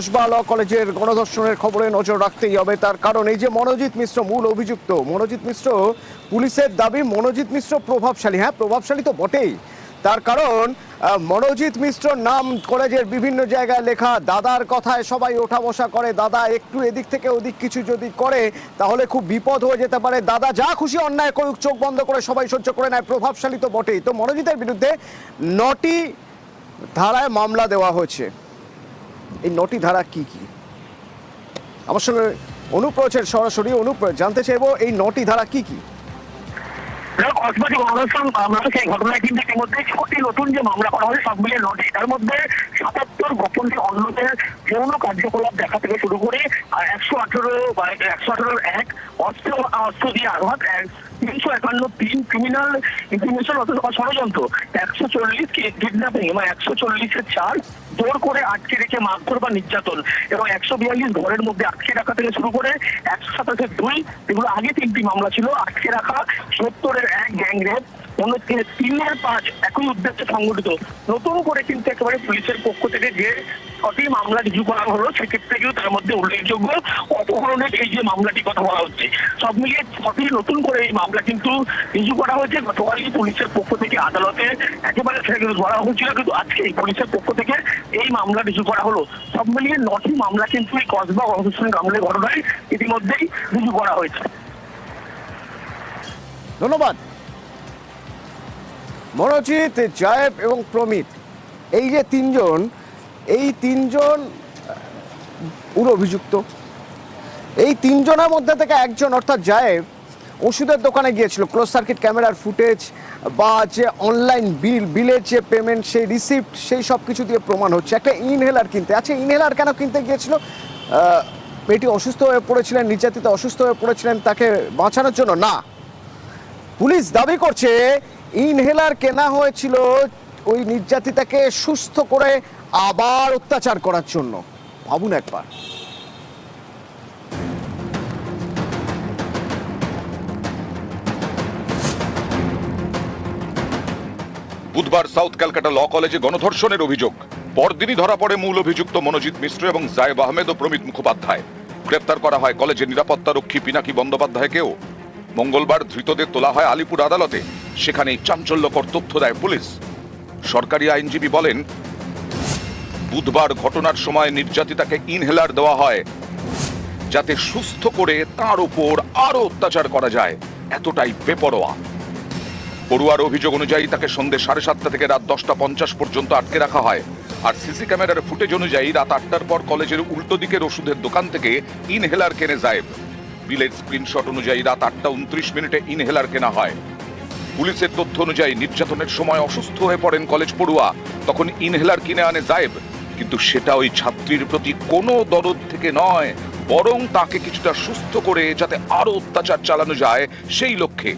কসবা কলেজের গণধর্ষণের খবরে নজর রাখতেই হবে। তার কারণ এই যে মনোজিৎ মিশ্র মূল অভিযুক্ত, মনোজিৎ মিশ্র পুলিশের দাবি, মনোজিৎ মিশ্র প্রভাবশালী। হ্যাঁ প্রভাবশালী তো বটেই। তার কারণ মনোজিৎ মিশ্র নাম কলেজের বিভিন্ন জায়গায় লেখা, দাদার কথায় সবাই ওঠা বসা করে, দাদা একটু এদিক থেকে ওদিক কিছু যদি করে, তাহলে খুব বিপদ হয়ে যেতে পারে। দাদা যা খুশি অন্যায় করুক, চোখ বন্ধ করে সবাই সহ্য করে নেয়, প্রভাবশালী তো বটেই। তো মনোজিতের বিরুদ্ধে নটি ধারায় মামলা দেওয়া হয়েছে। এই নটি ধারা কি কি? আমার সঙ্গে অনুপ রয়েছেন সরাসরি। অনুপ, জানতে চাইব এই নটি ধারা কি কি? কার্যকলাপ দেখা থেকে শুরু করে একশো আঠেরো একশো এক দিয়ে আঘাত তিনশো একান্ন তিন ক্রিমিনাল ষড়যন্ত্র, একশো চল্লিশ কিডন্যাপিং এবং একশো চল্লিশের চার জোর করে আটকে রেখে মারধর বা নির্যাতন। এবং একশো বিয়াল্লিশ ঘরের মধ্যে আটকে রাখা থেকে শুরু করে একশো সাতাশের দুই, এগুলো আগে তিনটি মামলা ছিল, আটকে রাখা সত্তরের এক গ্যাং রেপ অন্যদিকে তিনের পাঁচ একই উদ্দেশ্যে সংগঠিত। নতুন করে কিন্তু একেবারে পুলিশের পক্ষ থেকে যে ছটি মামলা রিজু করা হলো, সেক্ষেত্রে কিন্তু তার মধ্যে উল্লেখযোগ্য অপহরণের এই যে মামলাটি কথা বলা হচ্ছে, সব মিলিয়ে ছটি নতুন করে এই মামলা কিন্তু রিজু করা হয়েছে। গতকালই পুলিশের পক্ষ থেকে আদালতে একেবারে সেটা কিন্তু ধরা হয়েছিল, কিন্তু আজকে পুলিশের পক্ষ থেকে এই মামলা রিজু করা হলো। সব মিলিয়ে নটি মামলা কিন্তু এই কসবা গণধর্ষণ মামলার ঘটনায় ইতিমধ্যেই রিজু করা হয়েছে। ধন্যবাদ। মনোজিৎ, জয়েব এবং প্রমিত। এই যে তিনজন, এই তিনজন উর অভিযুক্ত। এই তিনজনের মধ্যে থেকে একজন, অর্থাৎ জায়েব, ওষুধের দোকানে গিয়েছিল। ক্লোজ সার্কিট ক্যামেরার ফুটেজ বা যে অনলাইন বিল বিলের যে পেমেন্ট সেই রিসিপ্ট সেই সব কিছু দিয়ে প্রমাণ হচ্ছে। একটা ইনহেলার কিনতে। আচ্ছা ইনহেলার কেন কিনতে গিয়েছিল? মেয়েটি অসুস্থ হয়ে পড়েছিলেন, নির্যাতিত, অসুস্থ হয়ে পড়েছিলেন, তাকে বাঁচানোর জন্য। না। পুলিশ দাবি করছে ইনহেলার কেনা হয়েছিল ওই নির্যাতিতাকে সুস্থ করে আবার অত্যাচার করার জন্য। ভাবুন একবার। বুধবার সাউথ ক্যালকাটা ল কলেজে গণধর্ষণের অভিযোগ। পরদিনই ধরা পড়ে মূল অভিযুক্ত মনোজিৎ মিশ্র এবং জায়েব আহমেদ ও প্রমিত মুখোপাধ্যায়। গ্রেপ্তার করা হয় কলেজের নিরাপত্তা রক্ষী পিনাকি বন্দ্যোপাধ্যায়কেও। মঙ্গলবার ধৃতদের তোলা হয় আলিপুর আদালতে। সেখানেই চাঞ্চল্যকর তথ্য দেয় পুলিশ। সরকারি আইনজীবী বলেন, বুধবার ঘটনার সময় নির্যাতিতাকে ইনহেলার দেওয়া হয়, যাতে সুস্থ করে তার উপর আরও অত্যাচার করা যায়। এতটাই বেপরোয়া। পড়ুয়ার অভিযোগ অনুযায়ী তাকে সন্ধ্যে সাড়ে সাতটা থেকে রাত দশটা পঞ্চাশ পর্যন্ত আটকে রাখা হয়। আর সিসি ক্যামেরার ফুটেজ অনুযায়ী রাত আটটার পর কলেজের উল্টো দিকের ওষুধের দোকান থেকে ইনহেলার কেনে যায়। বিলের স্ক্রিনশট অনুযায়ী রাত আটটা উনত্রিশ মিনিটে ইনহেলার কেনা হয়। পুলিশের তথ্য অনুযায়ী নির্যাতনের সময় অসুস্থ হয়ে পড়েন কলেজ পড়ুয়া। তখন ইনহেলার কিনে আনে জায়েব। কিন্তু সেটা ওই ছাত্রীর প্রতি কোনো দরদ থেকে নয়, বরং তাকে কিছুটা সুস্থ করে যাতে আরও অত্যাচার চালানো যায়, সেই লক্ষ্যে।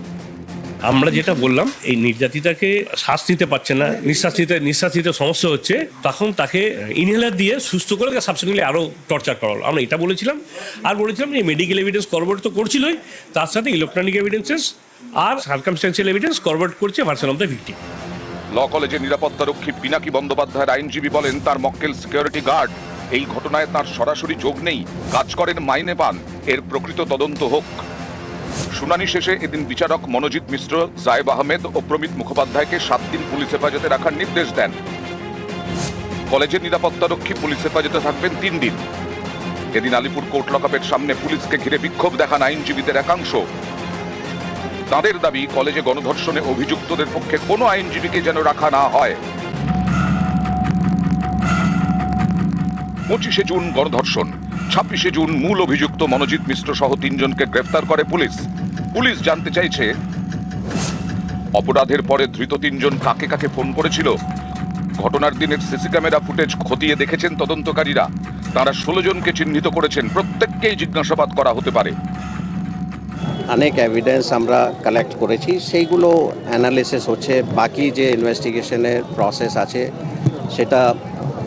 আমরা যেটা বললাম, এই নির্যাতিতাকে শ্বাস নিতে পারছে না, নিঃশ্বাস নিতে নিঃশ্বাস নিতে সমস্যা হচ্ছে। তখন তাকে ইনহেলার দিয়ে সুস্থ করে তাকে সাবসিডিলি আরও টর্চার করা হলো আমরা এটা বলেছিলাম। আর বলেছিলাম যে মেডিকেল এভিডেন্স করবোর্ড তো করছিলই। তার সাথে ইলেকট্রনিক এভিডেন্সেস আর সার্কামস্টেন্সিয়াল এভিডেন্স করবোর্ড করছে version of the victim law কলেজের নিরাপত্তা রক্ষী পিনাকি বন্দ্যোপাধ্যায়ের আইনজীবী বলেন তার মক্কেল সিকিউরিটি গার্ড এই ঘটনায় তার সরাসরি যোগ নেই। কাজ করেন মাইনে পান। এর প্রকৃত তদন্ত হোক। শুনানি শেষে এদিন বিচারক মনোজিৎ মিশ্র, জায়েব আহমেদ ও প্রমিত মুখোপাধ্যায়কে সাত দিন পুলিশ হেফাজতে রাখার নির্দেশ দেন। কলেজের নিরাপত্তা রক্ষী পুলিশ হেফাজতে থাকবেন তিন দিন। এদিন আলিপুর কোর্ট লকআপের সামনে পুলিশকে ঘিরে বিক্ষোভ দেখান আইনজীবীদের একাংশ। তাদের দাবি, কলেজে গণধর্ষণে অভিযুক্তদের পক্ষে কোনো আইনজীবীকে যেন রাখা না হয়। পঁচিশে জুন গণধর্ষণ, ছাব্বিশে জুন মূল অভিযুক্ত মনোজিৎ মিশ্র সহ তিনজনকে গ্রেফতার করে পুলিশ। পুলিশ জানতে চাইছে, অপরাধের পরে ধৃত তিনজন কাকে কাকে ফোন করেছিল? ঘটনার দিনের সিসি ক্যামেরা ফুটেজ খতিয়ে দেখেছেন তদন্তকারীরা। তারা ষোলো জনকে চিহ্নিত করেছেন, প্রত্যেককেই জিজ্ঞাসাবাদ করা হতে পারে। অনেক এভিডেন্স আমরা কালেক্ট করেছি সেইগুলো অ্যানালিসিস হচ্ছে বাকি যে ইনভেস্টিগেশনের প্রসেস আছে সেটা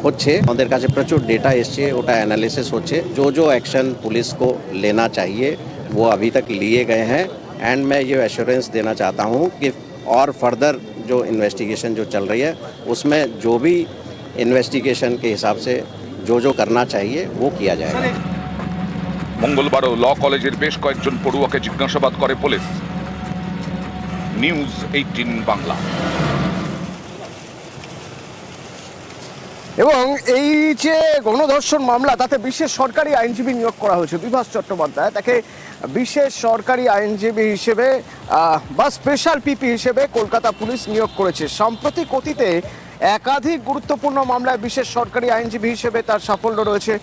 হচ্ছে আমাদের কাছে প্রচুর ডেটা এসছে ওটা অ্যানালিসিস হচ্ছে जो जो एक्शन पुलिस को लेना चाहिए वो अभी तक लिए गए हैं एंड मैं ये एश्योरेंस देना चाहता हूँ कि और फर्दर जो इन्वेस्टिगेशन जो चल रही है उसमें जो भी इन्वेस्टिगेशन के हिसाब से जो जो करना चाहिए वो किया जाएगा মঙ্গলবারও ল কলেজের বেশ কয়েকজন পড়ুয়াকে জিজ্ঞাসাবাদ করে পুলিশ। News eighteen Bangla. এবং এই যে গণধর্ষণ মামলা, তাতে বিশেষ সরকারি আইনজীবী নিয়োগ করা হয়েছে। বিভাস চট্টোপাধ্যায়, তাকে বিশেষ সরকারি আইনজীবী হিসেবে বা স্পেশাল পিপি হিসেবে কলকাতা পুলিশ নিয়োগ করেছে। সাম্প্রতিক অতীতে একাধিক গুরুত্বপূর্ণ মামলায় বিশেষ সরকারি আইনজীবী হিসেবে তার সাফল্য রয়েছে।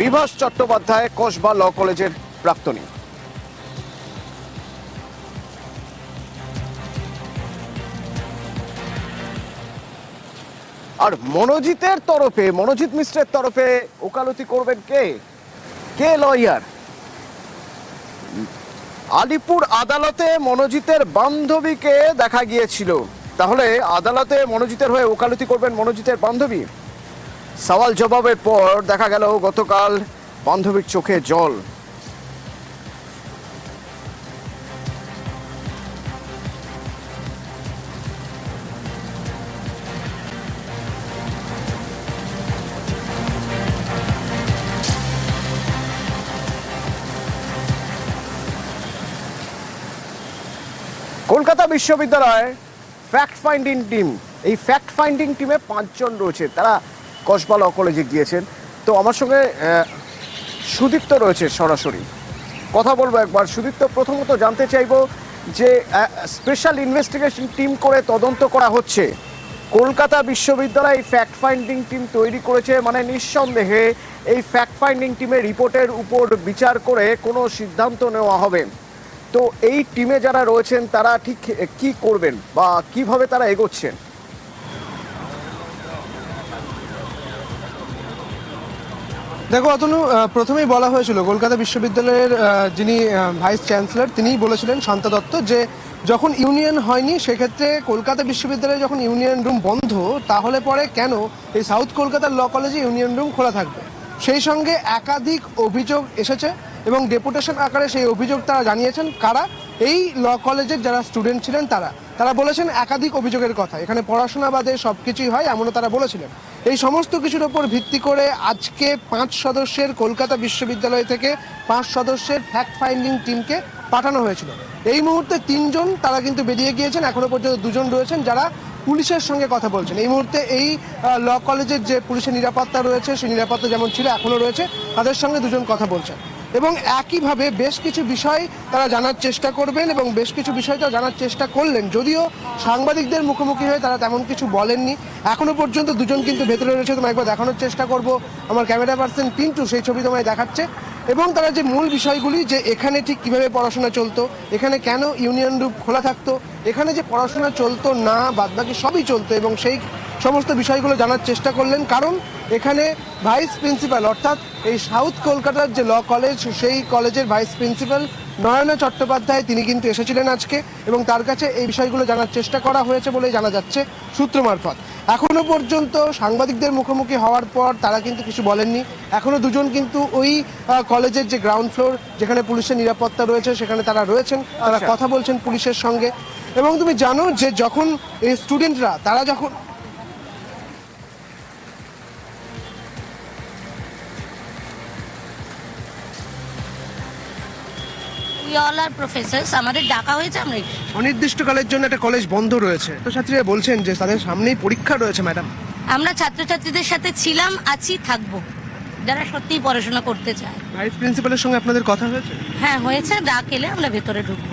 বিভাস চট্টোপাধ্যায় কসবা ল কলেজের প্রাক্তনী। আর মনোজিতের তরফে, মনোজিৎ মিশ্রের তরফে ওকালতি করবেন কে? কে লয়ার? আলিপুর আদালতে মনোজিতের বান্ধবীকে দেখা গিয়েছিল। তাহলে আদালতে মনোজিতের হয়ে ওকালতি করবেন মনোজিতের বান্ধবী। সওয়াল জবাবের পর দেখা গেল গতকাল বান্ধবীর চোখে জল। কলকাতা বিশ্ববিদ্যালয় ফ্যাক্ট ফাইন্ডিং টিম এই ফ্যাক্ট ফাইন্ডিং টিমে পাঁচজন রয়েছে। তারা কসবা ল কলেজে গিয়েছেন। তো আমার সঙ্গে সুদীপ্ত রয়েছে সরাসরি। কথা বলব একবার। সুদীপ্ত, প্রথমত জানতে চাইব যে স্পেশাল ইনভেস্টিগেশন টিম করে তদন্ত করা হচ্ছে। কলকাতা বিশ্ববিদ্যালয় ফ্যাক্ট ফাইন্ডিং টিম তৈরি করেছে। মানে নিঃসন্দেহে এই ফ্যাক্ট ফাইন্ডিং টিমের রিপোর্টের উপর বিচার করে কোনো সিদ্ধান্ত নেওয়া হবে। তো এই টিমে যারা রয়েছেন, তারা ঠিক কি করবেন বা কীভাবে তারা এগোচ্ছেন? দেখো, অতনু প্রথমেই বলা হয়েছিল, কলকাতা বিশ্ববিদ্যালয়ের যিনি ভাইস চ্যান্সেলর তিনিই বলেছিলেন শান্তা দত্ত যে যখন ইউনিয়ন হয়নি, সেক্ষেত্রে কলকাতা বিশ্ববিদ্যালয়ে যখন ইউনিয়ন রুম বন্ধ, তাহলে পরে কেন এই সাউথ কলকাতার ল কলেজে ইউনিয়ন রুম খোলা থাকবে? সেই সঙ্গে একাধিক অভিযোগ এসেছে এবং ডেপুটেশন আকারে সেই অভিযোগ তারা জানিয়েছেন কারা? এই ল কলেজের যারা স্টুডেন্ট ছিলেন তারা। তারা বলেছেন একাধিক অভিযোগের কথা। এখানে পড়াশোনা বাদে সব কিছুই হয়, এমনও তারা বলেছিলেন। এই সমস্ত কিছুর ওপর ভিত্তি করে আজকে পাঁচ সদস্যের কলকাতা বিশ্ববিদ্যালয় থেকে পাঁচ সদস্যের ফ্যাক্ট ফাইন্ডিং টিমকে পাঠানো হয়েছিল। এই মুহূর্তে তিনজন তারা কিন্তু বেরিয়ে গিয়েছেন, এখনও পর্যন্ত দুজন রয়েছেন যারা পুলিশের সঙ্গে কথা বলছেন। এই মুহূর্তে এই ল কলেজের যে পুলিশের নিরাপত্তা রয়েছে, সেই নিরাপত্তা যেমন ছিল এখনও রয়েছে, তাদের সঙ্গে দুজন কথা বলছেন। এবং একইভাবে বেশ কিছু বিষয় তারা জানার চেষ্টা করবেন এবং বেশ কিছু বিষয় তারা জানার চেষ্টা করলেন। যদিও সাংবাদিকদের মুখোমুখি হয়ে তারা তেমন কিছু বলেননি। এখনও পর্যন্ত দুজন কিন্তু ভেতরে রয়েছে, তোমায় একবার দেখানোর চেষ্টা করব। আমার ক্যামেরা পার্সন পিন্টু সেই ছবি তোমায় দেখাচ্ছে। এবং তারা যে মূল বিষয়গুলি, যে এখানে ঠিক কীভাবে পড়াশোনা চলতো, এখানে কেন ইউনিয়ন রুম খোলা থাকতো, এখানে যে পড়াশোনা চলতো না, বাদবাকি সবই চলতো এবং সেই সমস্ত বিষয়গুলো জানার চেষ্টা করলেন কারণ এখানে ভাইস প্রিন্সিপাল অর্থাৎ এই সাউথ কলকাতার যে ল কলেজ সেই কলেজের ভাইস প্রিন্সিপাল নয়না চট্টোপাধ্যায় তিনি কিন্তু এসেছিলেন আজকে এবং তার কাছে এই বিষয়গুলো জানার চেষ্টা করা হয়েছে বলেই জানা যাচ্ছে সূত্র মারফত। এখনও পর্যন্ত সাংবাদিকদের মুখোমুখি হওয়ার পর তারা কিন্তু কিছু বলেননি। এখনও দুজন কিন্তু ওই কলেজের যে গ্রাউন্ড ফ্লোর যেখানে পুলিশের নিরাপত্তা রয়েছে সেখানে তারা রয়েছেন। তারা আচ্ছা। কথা বলছেন পুলিশের সঙ্গে। এবং তুমি জানো যে যখন এই স্টুডেন্টরা তারা যখন উই অল আর প্রফেসর্স আমাদের ডাকা হয়েছে আমরা। অনির্দিষ্টকালের জন্য একটা কলেজ বন্ধ রয়েছে। তো ছাত্রীরা বলছেন যে তাদের সামনেই পরীক্ষা রয়েছে ম্যাডাম। আমরা ছাত্রছাত্রীদের সাথে ছিলাম আছি থাকব। যারা সত্যিই পড়াশোনা করতে চায়। ভাইস প্রিন্সিপালের সঙ্গে আপনাদের কথা হয়েছে? হ্যাঁ হয়েছে ডাক এলে আমরা ভেতরে ঢুকবো।